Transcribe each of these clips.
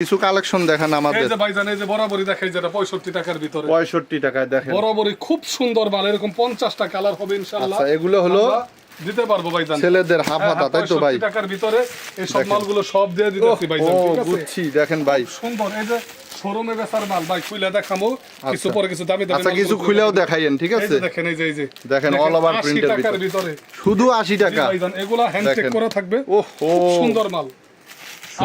কিছু কালেকশন দেখান এই যে ভাইজান এই যে বরাবরই দেখাই যেটা পঁয়ষট্টি টাকার ভিতরে। পঁয়ষট্টি টাকায় দেখেন। বরাবরই খুব সুন্দর মাল এরকম কালার হবে ইনশাল্লাহ আচ্ছা, এগুলো হলো দিতে পারব ভাইজান। ছেলেদের হাফ হ্যাঁ, হাতা তাই তো ভাই? 65 টাকার ভিতরে এই সব মালগুলো সব দিয়ে দিতেছি ভাইজান ঠিক আছে? বুঝছি দেখেন ভাই। সুন্দর এই যে শোরুমে বেচার মাল ভাই খুলে দেখামো। কিছু পরে কিছু দামি দামি আচ্ছা কিছু খুলেও। দেখাইয়েন ঠিক আছে? দেখেন এই যে এই যে। দেখেন, 80 print এর টাকার ভিতরে। শুধু আশি জি টাকা। ভাইজান এগুলা দেখেন। করা থাকবে। ওহ, সুন্দর মাল।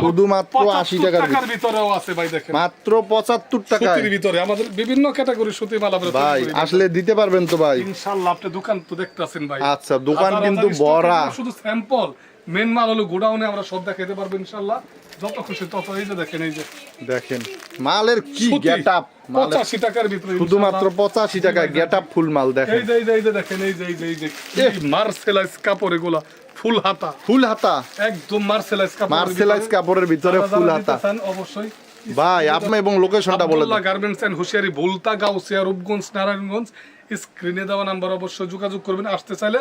শুধুমাত্র আবার 80 75 টাকার ভিতরেও আছে ভাই দেখেন। মাত্র পঁচাত্তর সুতির ভিতরে। আমাদের বিভিন্ন ক্যাটাগরি সুতি মাল ভাই আসলে দিতে পারবেন তো ভাই। ইনশাআল্লাহ আপনি দোকান তো দেখতেছেন ভাই। আচ্ছা, দোকান কিন্তু। এগুলো শুধু স্যাম্পল মেন মাল হলো গোডাউনে আমরা সব দেখাইতে পারব ইনশাআল্লাহ। যত খুশি তত এই যে দেখেন এই যে। দেখেন মালের কি সুতি, গেট আপ মালের 85 টাকার ভিতরে শুধুমাত্র পঁচাশি টাকায় গেট আপ ফুল মাল দেখেন। এই যে এই যে দেখেন এই যে এই যে এই যে। মার্সেলাইজ কাপড় এগুলা। ফুল হাতা। ফুল হাতা। একদম মার্সেলাইজ কাপড় মার্সেলাইজ কাপড়ের ভিতরে ফুল হাতা। অবশ্যই ভাই আপনি এবং লোকেশনটা বলে দেন। Garments and Hushiyari Bhulta Gausia Rupganj Narayanganj. স্ক্রিনে দেওয়া নাম্বার অবশ্যই যোগাযোগ করবেন। আসতে চাইলে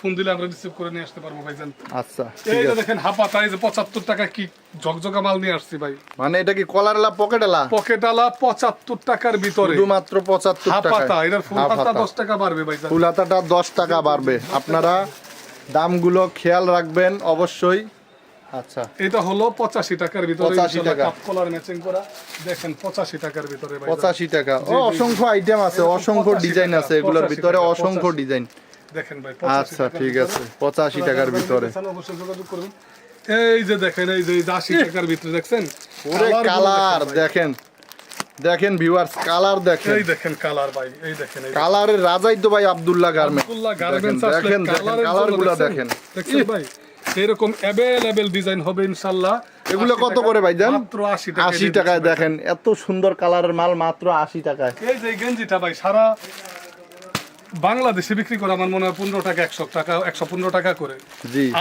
ফোন দিলে আমরা রিসিভ করে নিয়ে আসতে পারব ভাইজান। আচ্ছা এই দেখেন হাপাতা এই যে পঁচাত্তর টাকা কি ঝকঝকা মাল নিয়ে আসছি ভাই। মানে এটা কি কলারলা পকেটলা পকেটালা পঁচাত্তর টাকার ভিতরে। শুধুমাত্র পঁচাত্তর হাপাতা টাকা এটার ফুল হাতা। দশ টাকা বাড়বে ভাইজান। ফুল হাতাটা দশ টাকা বাড়বে। আপনারা দামগুলো খেয়াল রাখবেন অবশ্যই। আচ্ছা। এটা হলো পঁচাশি টাকার ভিতরে 85 টাকা। কলার ম্যাচিং করা। দেখেন পঁচাশি টাকার ভিতরে। পঁচাশি টাকা। ও অসংখ্য আইটেম আছে অসংখ্য ডিজাইন আছে এগুলোর ভিতরে অসংখ্য ডিজাইন দেখেন ভাই আচ্ছা ঠিক আছে পঁচাশি টাকার ভিতরে। অবশ্যই যোগাযোগ করবেন এই যে দেখেন এই যে আশি টাকার ভিতরে দেখছেন? কালার দেখেন। দেখেন দেখেন ভিউয়ার্স কালার দেখেন। এই দেখেন কালার ভাই এই দেখেন এই কালারের রাজাই তো ভাই আব্দুল্লাহ গার্মেন্টস আব্দুল্লাহ গার্মেন্টস দেখেন দেখেন কালারগুলো? দেখেন। দেখছেন ভাই? এরকম অ্যাভেলেবেল ডিজাইন হবে ইনশাআল্লাহ এগুলো কত করে ভাই জান মাত্র 80 টাকা আশি টাকায় দেখেন এত সুন্দর কালারের মাল মাত্র আশি টাকায়। এই যে গেঞ্জিটা ভাই সারা বাংলাদেশে বিক্রি করে আমার মনে হয় পনেরো টাকা একশো টাকা একশো পনেরো টাকা করে।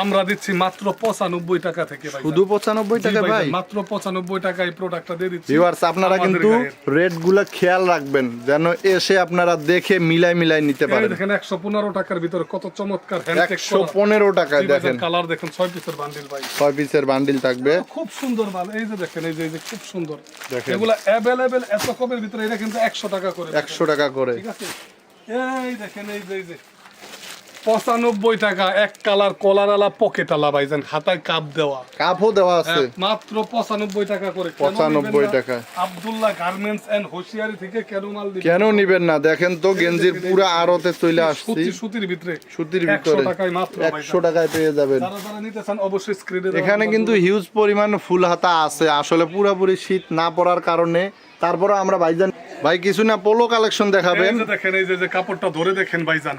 আমরা দিচ্ছি মাত্র পঁচানব্বই টাকা থেকে শুধু পঁচানব্বই টাকা ভাই। মাত্র পঁচানব্বই টাকা এই প্রোডাক্টটা দিয়ে দিচ্ছি ভিউয়ার্স আপনারা কিন্তু রেটগুলা খেয়াল রাখবেন যেন এসে আপনারা দেখে মিলাই মিলাই নিতে পারেন। দেখেন একশো পনেরো টাকার ভিতরে কত চমৎকার একশো পনেরো টাকায় দেখেন। কালার দেখেন ছয় পিসের বান্ডিল ভাই। ছয় পিসের বান্ডিল থাকবে। খুব সুন্দর মাল এই যে দেখেন এই যে খুব সুন্দর। দেখেন। এগুলা অ্যাভেলেবেল এত কমের ভিতরে এটা কিন্তু একশো টাকা করে একশো টাকা করে। ঠিক আছে? এই দেখেন এই যে এই যে। পঁচানব্বই টাকা এক কালার কলার আলা পকেট আলা ভাইজান হাতায় কাপ দেওয়া। কাপও দেওয়া আছে। মাত্র পঁচানব্বই টাকা করে। কেন 95 নিবেন না? টাকা। আব্দুল্লাহ গার্মেন্টস এন্ড হোশিয়ারি থেকে কেন মাল কেন নিবেন না? দেখেন তো গেঞ্জির পুরো আড়তে চলে আসছি। সুতি সুতির ভিতরে। সুতির ভিতরে। টাকায় মাত্র একশো টাকায় পেয়ে যাবেন। যারা যারা নিতে চান অবশ্যই স্ক্রিনে এখানে কিন্তু হিউজ পরিমাণ ফুল হাতা আছে। আসলে পুরোপুরি শীত না পড়ার কারণে তারপরে আমরা ভাইজান ভাই কিছু না পোলো কালেকশন দেখাবেন। দেখেন এই যে কাপড়টা ধরে দেখেন ভাইজান।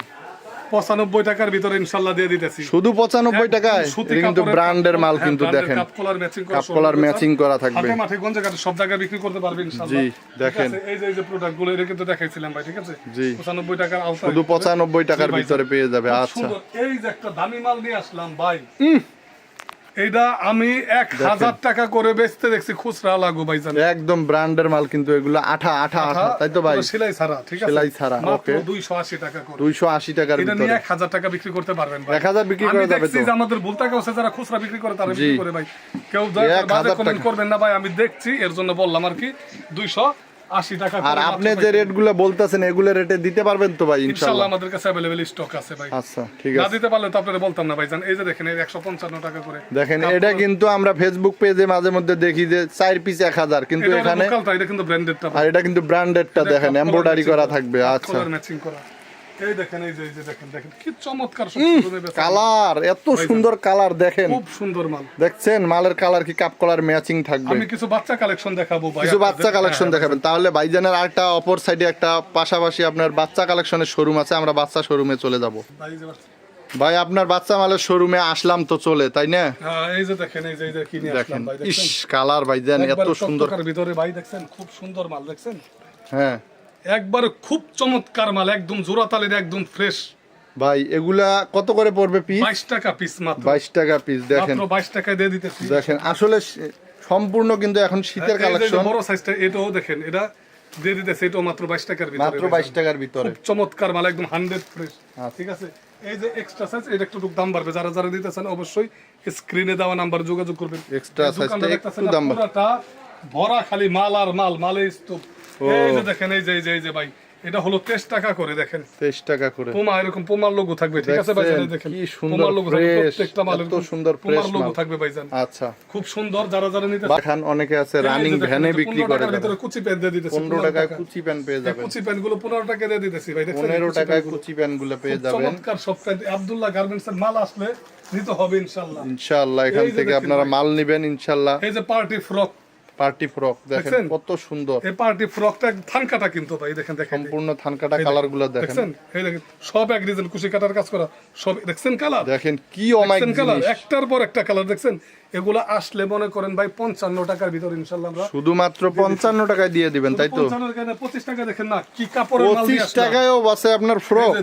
পঁচানব্বই টাকার ভিতরে ইনশাল্লাহ দিয়ে দিতেছি। শুধু পঁচানব্বই টাকায়? কিন্তু ব্র্যান্ডের মাল হ্যাঁ, কিন্তু দেখেন। কাপ কলার ম্যাচিং করা থাকবে। মাঠে কোন জায়গায় সব জায়গায় বিক্রি করতে পারবে ইনশাআল্লাহ জি, দেখেন। এই যে এই যে প্রোডাক্টগুলো এটা কিন্তু দেখাইছিলাম ভাই ঠিক আছে? জি। 95 টাকার আওতায় শুধু পঁচানব্বই টাকার ভিতরে পেয়ে যাবে আচ্ছা। এই যে একটা দামি মাল নিয়ে আসলাম ভাই। এইটা আমি এক হাজার টাকা করে বেচতে দেখছি খুচরা লাগু ভাই একদম ব্র্যান্ডের মাল কিন্তু এগুলো আঠা আঠা আঠা তাই তো ভাই? সেলাই ছাড়া ঠিক আছে? সেলাই ছাড়া, okay। 280 টাকা করে। দুইশো আশি টাকার এটা নিয়ে ভিতরে। এক হাজার টাকা বিক্রি করতে পারবেন ভাই। 1000 বিক্রি আমি করা যাবে তো। যে আমাদের ভুলতা কাছে যারা খুচরা বিক্রি করে তারা বিক্রি করে ভাই। কেউ 1000 বাজে কমেন্ট করবেন না ভাই আমি দেখছি এর জন্য বললাম আর কি দুইশো আশি টাকা আর আপনি যে রেটগুলো বলতেছেন এগুলো রেটে দিতে পারবেন তো ভাই ইনশাল্লাহ। আমাদের কাছে अवेलेबल স্টক আছে ভাই। আচ্ছা ঠিক না আছে। দিতে পারলে তো আপনারা বলতাম না ভাই জান এই যে দেখেন এই একশো পঞ্চান্ন টাকা করে। দেখেন এটা কিন্তু আমরা ফেসবুক পেজে মাঝে মধ্যে দেখি যে চার পিস এক হাজার কিন্তু এটা এখানে এটা কিন্তু ব্র্যান্ডেডটা আর এটা কিন্তু ব্র্যান্ডেডটা দেখেন এমব্রয়ডারি করা থাকবে আচ্ছা। কালার ম্যাচিং করা। এই দেখেন এই যে এই যে দেখেন দেখেন কি চমৎকার সব সুন্দর বেচা। কালার এত সুন্দর কালার দেখেন। খুব সুন্দর মাল। দেখছেন মালের কালার কি কাপ কলার ম্যাচিং থাকবে? আমি কিছু বাচ্চা কালেকশন দেখাবো ভাই কিছু বাচ্চা কালেকশন হ্যাঁ, দেখাবেন। তাহলে ভাইজানের আরেকটা অপর সাইডে একটা পাশাপাশি আপনার বাচ্চা কালেকশনের শোরুম আছে আমরা বাচ্চা শোরুমে চলে যাব। ভাই, আপনার বাচ্চা মালের শোরুমে আসলাম তো চলে তাই না? হ্যাঁ, এই যে দেখেন এই যে কিনে দেখেন ভাই ইস কালার ভাইজান এত সুন্দর। ভিতরে ভাই দেখছেন? খুব সুন্দর মাল দেখছেন? হ্যাঁ। একবারে খুব চমৎকার মাল একদম জোড়া তালের একদম ফ্রেশ ভাই এগুলা কত করে পড়বে পিস বাইশ টাকা পিস মাত্র। বাইশ টাকা পিস দেখেন। মাত্র বাইশ টাকায় দিয়ে দিতেছি। দেখেন আসলে সম্পূর্ণ কিন্তু এখন শীতের কালেকশন বড় সাইজটা এটাও দেখেন এটা দিয়ে দিতেছে এটাও মাত্র বাইশ টাকার ভিতরে। মাত্র বাইশ টাকার ভিতরে। খুব চমৎকার মাল একদম হান্ড্রেড ফ্রেশ ঠিক আছে? এই যে এক্সট্রা সাইজ এটা একটু দাম বাড়বে। যারা যারা দিতেছেন অবশ্যই স্ক্রিনে দেওয়া নাম্বার যোগাযোগ করবেন। এক্সট্রা এই দোকানটা size টা দেখতেছেন একটু দাম বাড়বে। ভরা খালি মাল আর মাল মালে স্তূপ এই যে দেখেন এই যে এই যে এই যে ভাই এটা হলো তেইশ টাকা করে দেখেন। তেইশ টাকা করে। পোমা এরকম পোমার লোগো থাকবে ঠিক আছে দেখেন কি সুন্দর পোমার লোগো থাকবে প্রত্যেকটা মালের সুন্দর পোমার লোগো। থাকবে ভাইজান আচ্ছা। খুব সুন্দর যারা যারা নিতে অনেকে আছে রানিং ভ্যানে বিক্রি করে ভিতরে কুচি প্যান্ট দিয়ে দিতেছি পনেরো টাকায় কুচি প্যান্ট পেয়ে যাবেন। কুচি প্যান্টগুলো পনেরো টাকা দিয়ে দিতেছি ভাই পনেরো কুচি টাকায় কুচি প্যান্টগুলো পেয়ে যাবেন। চমৎকার সব প্যান্ট আব্দুল্লাহ গার্মেন্টস এর মাল আসলে নিতে হবে ইনশাল্লাহ ইনশাআল্লাহ এখান থেকে আপনারা মাল নিবেন ইনশাআল্লাহ। এই যে পার্টি ফ্রক পার্টি ফ্রক দেখেন কত সুন্দর। এই পার্টি ফ্রকটা থান কাটা কিন্তু ভাই দেখেন দেখেন। সম্পূর্ণ থান কাটা কালারগুলো দেখেন। এই দেখেন সব এক ডিজাইন কুশি কাটার কাজ করা সব দেখছেন কালার? দেখেন কি অমাইক কালার? একটার পর একটা কালার দেখছেন? এগুলো আসলে মনে করেন ভাই পঞ্চান্ন টাকার ভিতর ইনশাল্লাহ আমরা শুধুমাত্র পঞ্চান্ন টাকায় দিয়ে দিবেন তাই তো? পঁচিশ টাকা দেখেন না কি কাপড়ের মাল পঁচিশ। টাকায়ও বাসে আপনার ফ্রক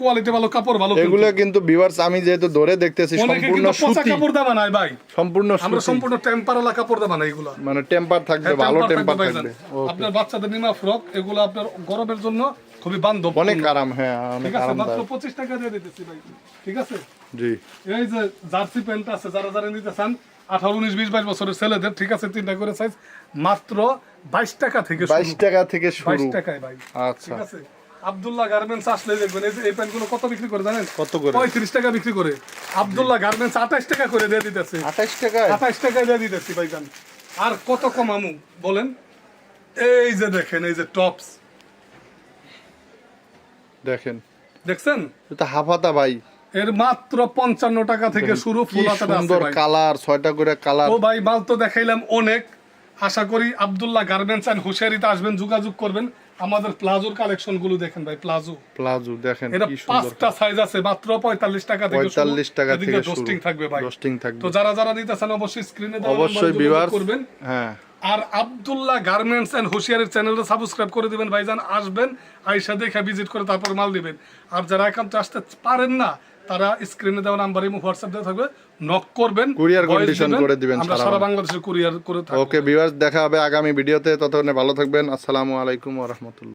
কোয়ালিটি ভালো কাপড় ভালো এগুলো কিন্তু। ভিউয়ার্স আমি যেহেতু ধরে দেখতেছি সম্পূর্ণ সুতি। কাপড় দেওয়া নাই ভাই। সম্পূর্ণ আমরা সম্পূর্ণ টেম্পারওয়ালা কাপড় দেওয়া নাই এগুলো। মানে টেম্পার থাকবে হ্যাঁ, ভালো টেম্পার থাকবে আপনার বাচ্চাদের নিমা ফ্রক এগুলো আপনার গরমের জন্য খুবই বান্ধব অনেক আরাম হ্যাঁ অনেক আছে মাত্র আরামদায়ক পঁচিশ টাকা দিয়ে দিতেছি ভাই। ঠিক আছে? জি। এই যে জার্সি প্যান্ট আছে যারা যারা নিতে চান আঠারো উনিশ বিশ বাইশ বছরের ছেলেদের ঠিক আছে তিনটা করে সাইজ মাত্র বাইশ টাকা থেকে বাইশ টাকা থেকে শুরু। টাকায় ভাই। আচ্ছা। ঠিক আছে? আব্দুল্লাহ গার্মেন্টস আসলে দেখবেন এই যে এই কত বিক্রি করে জানেন? কত করে? পঁয়ত্রিশ টাকা বিক্রি করে। আব্দুল্লাহ গার্মেন্টস আঠাশ টাকা করে দিয়ে দিতেছে। আঠাশ টাকায়? আঠাশ টাকা দিয়ে দিতেছি ভাইজান। আর কত কমামু বলেন? এই যে দেখেন এই যে টপস দেখেন। দেখছেন? এটা হাফাতা ভাই। এর মাত্র পঞ্চান্ন টাকা থেকে শুরু সুন্দর কালার ছয়টা করে কালার। ও ভাই মাল তো দেখাইলাম অনেক। আশা করি আব্দুল্লাহ গার্মেন্টস এন্ড হুশিয়ারিতে আসবেন যোগাযোগ করবেন। আমাদের প্লাজোর কালেকশনগুলো দেখেন ভাই প্লাজো। প্লাজো দেখেন এটা পাঁচটা সাইজ আছে মাত্র পঁয়তাল্লিশ টাকা থেকে শুরু। পঁয়তাল্লিশ টাকা থেকে ডোস্টিং থাকবে ভাই। ডোস্টিং থাকবে। তো যারা যারা নিতেছেন অবশ্যই স্ক্রিনে অবশ্যই ভিউয়ার্স করবেন। হ্যাঁ। আর আবদুল্লাহ গার্মেন্টস অ্যান্ড হুশিয়ারের চ্যানেলটা সাবস্ক্রাইব করে দেবেন ভাইজান। আসবেন আইসা দেখে ভিজিট করে তারপর মাল দিবেন। আর যারা একান্ত আসতে পারেন না তারা স্ক্রিনে দেওয়া নাম্বার এবং হোয়াটসঅ্যাপ দেওয়া থাকবে নক করবেন কুরিয়ার কন্ডিশন করে দিবেন আমরা সারা বাংলাদেশে। কুরিয়ার করে থাকব। ওকে ভিউয়ার্স দেখা হবে আগামী ভিডিওতে। ততক্ষণে ভালো থাকবেন। আসসালামু আলাইকুম ওয়া রাহমাতুল্লাহ।